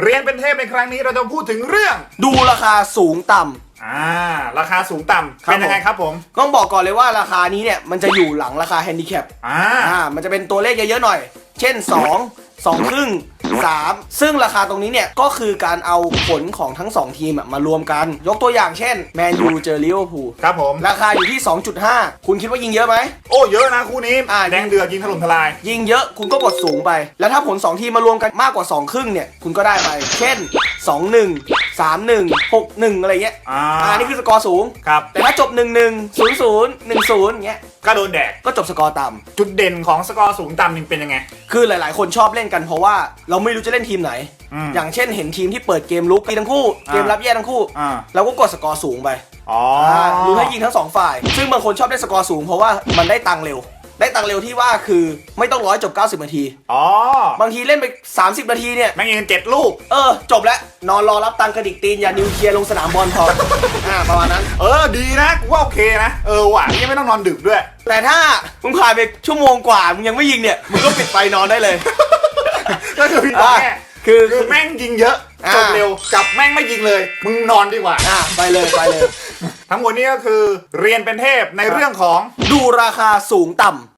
ทพในครั้งนี้เราจะพูดถึงเรื่องดูราคาสูงต่ำ อ่าราคาสูงต่ำครับ เป็นยังไงครับผมต้องบอกก่อนเลยว่าราคานี้เนี่ยมันจะอยู่หลังราคาแฮนดิแคปอ่าอ่ามันจะเป็นตัวเลขเยอะๆหน่อย เช่น 2 2ครึ่ง 3 ซึ่งราคาตรงนี้เนี่ยก็คือการเอาผลของทั้ง 2 ทีมอะมารวมกัน ยกตัวอย่างเช่นแมนยูเจอลิเวอร์พูลครับผม ราคาอยู่ที่ 2.5 คุณคิดว่ายิงเยอะไหม โอ้เยอะนะคู่นี้อ่า แดงเดือดยิงถล่มทลาย ยิงเยอะคุณก็กดสูงไป แล้วถ้าผล 2 ทีมมารวมกันมากกว่า 2 ครึ่งเนี่ย คุณก็ได้ไป เช่น 2 1 3 1 6 1อะไรเงี้ยอ่าอ่านี่คือสกอร์สูง ครับ แต่ถ้าจบ1 1 0 0 1 0เงี้ยก็โดนแดก ก็จบสกอร์ต่ำ จุดเด่นของสกอร์สูงต่ำนี่เป็นยังไง คือหลาย ๆ คนชอบเล่นกันเพราะว่าเราไม่รู้จะเล่นทีมไหน อืมอย่างเช่นเห็นทีมที่เปิดเกมลุกดีทั้งคู่ อ่า เกมรับแย่ทั้งคู่ อ่าเราก็กดสกอร์สูงไปอ๋อรู้ให้ยิงทั้งสองฝ่าย ซึ่งบางคนชอบได้สกอร์สูงเพราะว่ามันได้ตังค์เร็ว ได้ตังค์เร็วที่ว่าคือไม่ต้องร้อยจบ 90 นาที อ๋อ บางทีเล่นไป 30 นาทีเนี่ย แม่งยิงเจ็ดลูก เออ จบแล้ว นอนรอรับตังค์กระดิกตีน อย่านิวเคลียร์ลงสนามบอลพอ อ่าประมาณนั้น เออ ดีนะกูว่าโอเคนะ เออว่ะยังไม่ต้องนอนดึกด้วย แต่ถ้ามึงผ่านไปชั่วโมงกว่า มึงยังไม่ยิงเนี่ย มึงก็ปิดไฟนอนได้เลย ก็คือพี่บอกแม่คือคือแม่งยิงเยอะอ่าจบเร็วกับแม่งไม่ยิงเลย มึงนอนดีกว่า อ่าไปเลยไปเลย ทั้งหมดนี้ก็คือเรียนเป็นเทพในเรื่องของดูราคาสูงต่ำ